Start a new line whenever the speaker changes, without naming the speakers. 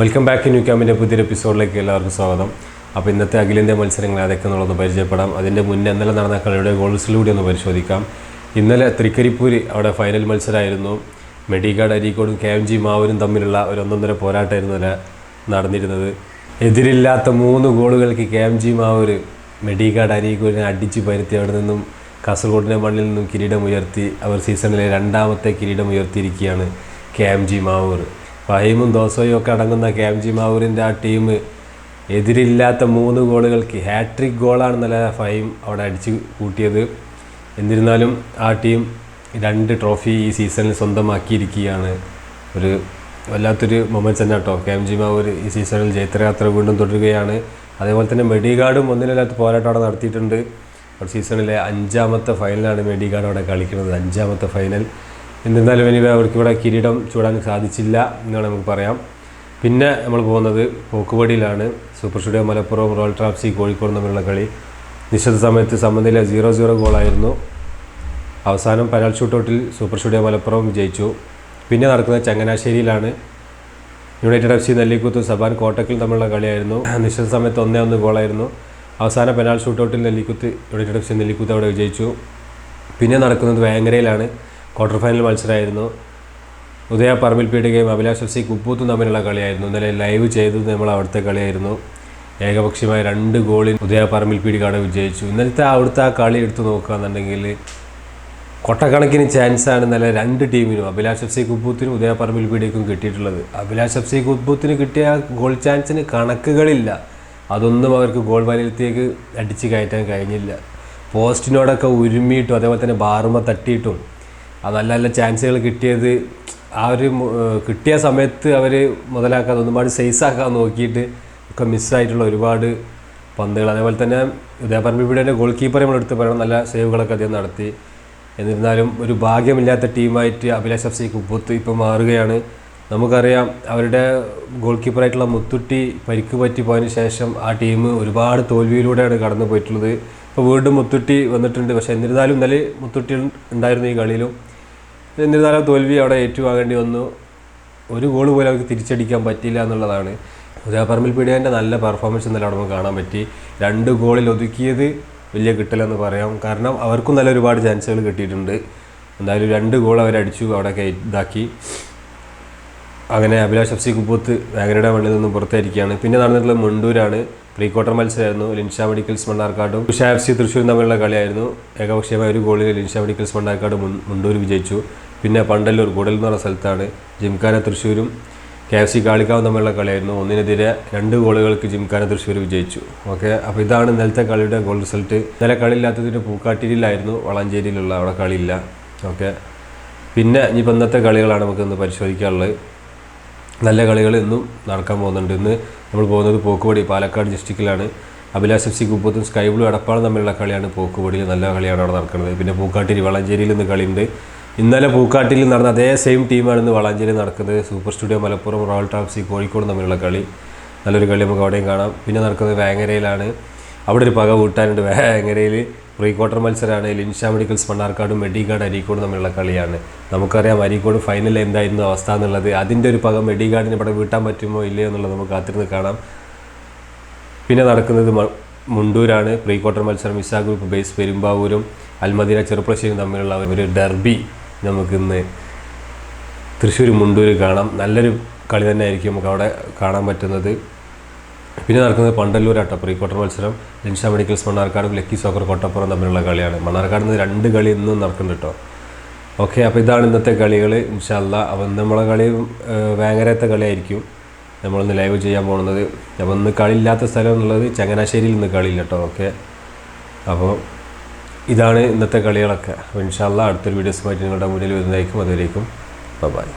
Welcome back new ക്യാമ്പിന്റെ പുതിയൊരു എപ്പിസോഡിലേക്ക് എല്ലാവർക്കും സ്വാഗതം. അപ്പോൾ ഇന്നത്തെ അഖിലിന്റെ മത്സരങ്ങൾ അതൊക്കെ എന്നുള്ളത് പരിചയപ്പെടാം. അതിന്റെ മുന്നേ ഇന്നലെ നടന്ന കളിയുടെ ഗോൾസിലൂടെ ഒന്ന് പരിശോധിക്കാം. ഇന്നലെ തൃക്കരിപ്പൂര് അവിടെ ഫൈനൽ മത്സരമായിരുന്നു. മെഡിക്കാട് അരീക്കോടും കെ എം ജി മാവൂരും തമ്മിലുള്ള ഒരു ഒന്നൊന്നര പോരാട്ടമായിരുന്നു ഇന്നലെ നടന്നിരുന്നത്. എതിരില്ലാത്ത മൂന്ന് ഗോളുകൾക്ക് K M G Mavoor Medikkad അരീക്കോടിനെ അടിച്ച് പരുത്തി അവിടെ നിന്നും കാസർഗോഡിന്റെ മണ്ണിൽ നിന്നും കിരീടം ഉയർത്തി അവർ സീസണിലെ രണ്ടാമത്തെ കിരീടം ഉയർത്തിയിരിക്കുകയാണ് കെ എം ജി മാവൂർ ഫഹീമും ദോസോയും ഒക്കെ അടങ്ങുന്ന കെ എം ജി മാവൂരിന്റെ ആ ടീം എതിരില്ലാത്ത മൂന്ന് ഗോളുകൾക്ക് ഹാട്രിക് ഗോളാണ് നല്ല ഫഹീം അവിടെ അടിച്ച് കൂട്ടിയത്. എന്നിരുന്നാലും ആ ടീം രണ്ട് ട്രോഫി ഈ സീസണിൽ സ്വന്തമാക്കിയിരിക്കുകയാണ്. ഒരു വല്ലാത്തൊരു മൊമെന്റ്സ് തന്നെ കേട്ടോ. കെ എം ജി മാവൂർ ഈ സീസണിൽ ജൈത്രയാത്ര വീണ്ടും തുടരുകയാണ്. അതേപോലെ തന്നെ മെഡിഗാർഡും ഒന്നിനില്ലാത്ത പോരാട്ടം അവിടെ നടത്തിയിട്ടുണ്ട്. സീസണിലെ അഞ്ചാമത്തെ ഫൈനലാണ് മെഡിഗാർഡ് അവിടെ കളിക്കുന്നത്. അഞ്ചാമത്തെ ഫൈനൽ എന്നിരുന്നാലും ഇനി അവർക്ക് ഇവിടെ കിരീടം ചൂടാൻ സാധിച്ചില്ല എന്നാണ് നമുക്ക് പറയാം. പിന്നെ നമ്മൾ പോകുന്നത് പോക്കുവടിയിലാണ്. സൂപ്പർ സ്റ്റുഡിയോ മലപ്പുറം റോയൽ ട്രാപ്സി കോഴിക്കോട് തമ്മിലുള്ള കളി. നിശ്ചിത സമയത്ത് സമനില സീറോ സീറോ ഗോളായിരുന്നു അവസാനം പെനാൽ ഷൂട്ടൗട്ടിൽ സൂപ്പർ സ്റ്റുഡിയോ മലപ്പുറം വിജയിച്ചു. പിന്നെ നടക്കുന്നത് ചങ്ങനാശ്ശേരിയിലാണ്. United F C Nellikuth Saban കോട്ടക്കിൽ തമ്മിലുള്ള കളിയായിരുന്നു. നിശ്ചിത സമയത്ത് ഒന്നേ ഒന്ന് ഗോളായിരുന്നു അവസാന penal ഷൂട്ടൗട്ടിൽ Nellikuth united F C Nellikuth അവിടെ വിജയിച്ചു. പിന്നെ നടക്കുന്നത് വേങ്ങരയിലാണ്. ക്വാർട്ടർ ഫൈനൽ മത്സരമായിരുന്നു. ഉദയ പറമ്പിൽ പീടികയും അഭിലാഷ് എഫ് സി കുപ്പൂത്തും തമ്മിലുള്ള കളിയായിരുന്നു. ഇന്നലെ ലൈവ് ചെയ്തത് നമ്മൾ അവിടുത്തെ കളിയായിരുന്നു. ഏകപക്ഷീയമായ രണ്ട് ഗോളിൽ ഉദയ പറമ്പിൽ പീടികയാണ് വിജയിച്ചു. ഇന്നലത്തെ അവിടുത്തെ ആ കളി എടുത്തു നോക്കുകയാണെന്നുണ്ടെങ്കിൽ കൊട്ടക്കണക്കിന് ചാൻസാണ് ഇന്നലെ രണ്ട് ടീമിനും അഭിലാഷ് എഫ് സി കുപ്പൂത്തിനും ഉദയ പറമ്പിൽ പീടികയ്ക്കും കിട്ടിയിട്ടുള്ളത്. അഭിലാഷ് എഫ് സി കുപ്പൂത്തിന് കിട്ടിയ ഗോൾ ചാൻസിന് കണക്കുകളില്ല. അതൊന്നും അവർക്ക് ഗോൾ വലയത്തേക്ക് അടിച്ച് കയറ്റാൻ കഴിഞ്ഞില്ല. പോസ്റ്റിനോടൊക്കെ ഉരുമിയിട്ടും അതേപോലെ തന്നെ ബാറുമ തട്ടിയിട്ടും ആ നല്ല നല്ല ചാൻസുകൾ കിട്ടിയത് ആ ഒരു കിട്ടിയ സമയത്ത് അവർ മുതലാക്കാതെ ഒന്നുപാട് സൈസാക്കാൻ നോക്കിയിട്ട് ഒക്കെ മിസ്സായിട്ടുള്ള ഒരുപാട് പന്തുകൾ. അതേപോലെ തന്നെ ഉദയപറമ്പിയുടെ ഗോൾ കീപ്പർ നമ്മൾ എടുത്ത് പറയണം. നല്ല സേവുകളൊക്കെ അദ്ദേഹം നടത്തി. എന്നിരുന്നാലും ഒരു ഭാഗ്യമില്ലാത്ത ടീമായിട്ട് അഭിലാഷ് എഫ് സി കുപ്പത്ത് മാറുകയാണ്. നമുക്കറിയാം അവരുടെ ഗോൾ കീപ്പറായിട്ടുള്ള മുത്തുട്ടി പരിക്ക് പറ്റി പോയതിന് ശേഷം ആ ടീം ഒരുപാട് തോൽവിയിലൂടെയാണ് കടന്നു പോയിട്ടുള്ളത് ഇപ്പോൾ വീണ്ടും മുത്തുട്ടി വന്നിട്ടുണ്ട്. പക്ഷേ എന്നിരുന്നാലും ഇന്നലെ മുത്തുട്ടി ഉണ്ടായിരുന്നു ഈ കളിയിലും. എന്നിരുന്നാലും തോൽവി അവിടെ ഏറ്റുവാങ്ങേണ്ടി വന്നു. ഒരു ഗോൾ പോലും അവർക്ക് തിരിച്ചടിക്കാൻ പറ്റില്ല എന്നുള്ളതാണ്. ഉദയപറമ്പിൽ പീഡിയന്റെ നല്ല പെർഫോമൻസ് ഇന്നലെ അവിടെ നമുക്ക് കാണാൻ പറ്റി. രണ്ട് ഗോളിൽ ഒതുക്കിയത് വലിയ കിട്ടലെന്ന് പറയാം. കാരണം അവർക്കും നല്ല ഒരുപാട് ചാൻസുകൾ കിട്ടിയിട്ടുണ്ട്. എന്തായാലും രണ്ട് ഗോൾ അവരടിച്ചു അവിടെ കയറ്റി ഇതാക്കി. അങ്ങനെ അഭിലാഷ് എഫ് സി കുപ്പൂത്ത് വേങ്ങരയുടെ മണ്ണിൽ നിന്നും പുറത്തായിരിക്കുകയാണ്. പിന്നെ നടന്നിട്ടുള്ളത് മുണ്ടൂരാണ്. പ്രീ ക്വാർട്ടർ മത്സരമായിരുന്നു. ലിൻഷ മെഡിക്കൽസ് മണ്ണാർക്കാടും. ഉഷ എഫ് സി തൃശ്ശൂരും തമ്മിലുള്ള കളിയായിരുന്നു. ഏകപക്ഷീയമായ ഒരു ഗോളിൽ ലിൻഷ മെഡിക്കൽസ് മണ്ണാർക്കാട് മുണ്ടൂർ വിജയിച്ചു. പിന്നെ പണ്ടല്ലൂർ കൂടൽ എന്ന് പറഞ്ഞ സ്ഥലത്താണ് ജിംഖാന തൃശ്ശൂരും കെ എഫ് സി കാളിക്കാവും തമ്മിലുള്ള കളിയായിരുന്നു. ഒന്നിനെതിരെ രണ്ട് ഗോളുകൾക്ക് ജിംഖാന തൃശ്ശൂർ വിജയിച്ചു. ഓക്കെ അപ്പോൾ ഇതാണ് ഇന്നലത്തെ കളിയുടെ ഗോൾ റിസൾട്ട് ഇന്നലെ കളിയില്ലാത്തതിന് പൂക്കാട്ടിരിയിലായിരുന്നു വളാഞ്ചേരിയിലുള്ള അവിടെ കളിയില്ല. ഓക്കെ പിന്നെ ഇനിയിപ്പോൾ ഇന്നത്തെ കളികളാണ് നമുക്കൊന്ന് പരിശോധിക്കാനുള്ളത്. നല്ല കളികൾ ഇന്നും നടക്കാൻ പോകുന്നുണ്ട്. ഇന്ന് നമ്മൾ പോകുന്നത് പോക്കുവടി പാലക്കാട് ഡിസ്ട്രിക്റ്റിലാണ്. അഭിലാഷ് എഫ് സി കുപ്പത്തും സ്കൈ ബ്ലൂ അടപ്പാളം തമ്മിലുള്ള കളിയാണ് പോക്കുവടിയിൽ നല്ല കളിയാണ് അവിടെ നടക്കുന്നത്. പിന്നെ പൂക്കാട്ടിരി വളാഞ്ചേരിയിൽ ഇന്ന് കളിയുണ്ട്. ഇന്നലെ പൂക്കാട്ടിൽ നടന്ന അതേ സെയിം ടീമാണ് ഇന്ന് വളാഞ്ചേരി നടക്കുന്നത്. സൂപ്പർ സ്റ്റുഡിയോ മലപ്പുറം റോയൽ ടാപ്സി കോഴിക്കോട് തമ്മിലുള്ള കളി. നല്ലൊരു കളി നമുക്ക് അവിടെയും കാണാം. പിന്നെ നടക്കുന്നത് വേങ്ങരയിലാണ്. അവിടെ ഒരു പക വീട്ടാനുണ്ട് വേങ്ങരയിൽ. പ്രീ ക്വാർട്ടർ മത്സരമാണ് ലിൻഷ മെഡിക്കൽസ് മണ്ണാർക്കാടും മെഡിഗാർഡ് അരീക്കോടും തമ്മിലുള്ള കളിയാണ്. നമുക്കറിയാം അരീക്കോട് ഫൈനലിൽ എന്തായിരുന്നു അവസ്ഥ എന്നുള്ളത്. അതിന്റെ ഒരു പകം മെഡിഗാർഡിന് ഇവിടെ വീട്ടാൻ പറ്റുമോ ഇല്ലയോ എന്നുള്ളത് നമുക്ക് കാത്തിരുന്ന് കാണാം. പിന്നെ നടക്കുന്നത് മുണ്ടൂരാണ്. പ്രീ ക്വാർട്ടർ മത്സരം ഇസാ ഗ്രൂപ്പ് ബേസ് പെരുമ്പാവൂരും അൽമദീന ചെറുപ്പശ്ശേരിയും തമ്മിലുള്ള ഒരു ഡെർബി നമുക്കിന്ന് തൃശ്ശൂർ മുണ്ടൂർ കാണാം. നല്ലൊരു കളി തന്നെ ആയിരിക്കും നമുക്ക് അവിടെ കാണാൻ പറ്റുന്നത്. പിന്നെ നടക്കുന്നത് പണ്ടല്ലൂർ അട്ടപ്പുറം ഈ ക്വാർട്ടർ മത്സരം. ലിൻഷ മെഡിക്കൽസ് മണ്ണാർക്കാടും ലക്കി സോക്കർ കോട്ടപ്പുറം തമ്മിലുള്ള കളിയാണ്. മണ്ണാർക്കാട് നിന്ന് രണ്ട് കളി ഇന്നും നടക്കുന്നുണ്ട് കേട്ടോ ഓക്കെ അപ്പോൾ ഇതാണ് ഇന്നത്തെ കളികൾ ഇൻഷല്ല ഇന്ന് നമ്മളെ കളി ഭയങ്കരത്തെ കളിയായിരിക്കും. നമ്മളിന്ന് ലൈവ് ചെയ്യാൻ പോകുന്നത് അപ്പോൾ ഇന്ന് കളി ഇല്ലാത്ത സ്ഥലം എന്നുള്ളത് ചങ്ങനാശ്ശേരിയിൽ ഇന്ന് കളിയില്ല കേട്ടോ ഓക്കെ. അപ്പോൾ ഇതാണ് ഇന്നത്തെ കളികളൊക്കെ. അപ്പോൾ ഇൻഷല്ല അടുത്തൊരു വീഡിയോസുമായിട്ട് നിങ്ങളുടെ മുന്നിൽ വരുന്നതായിരിക്കും. അതുവരേക്കും ബൈ.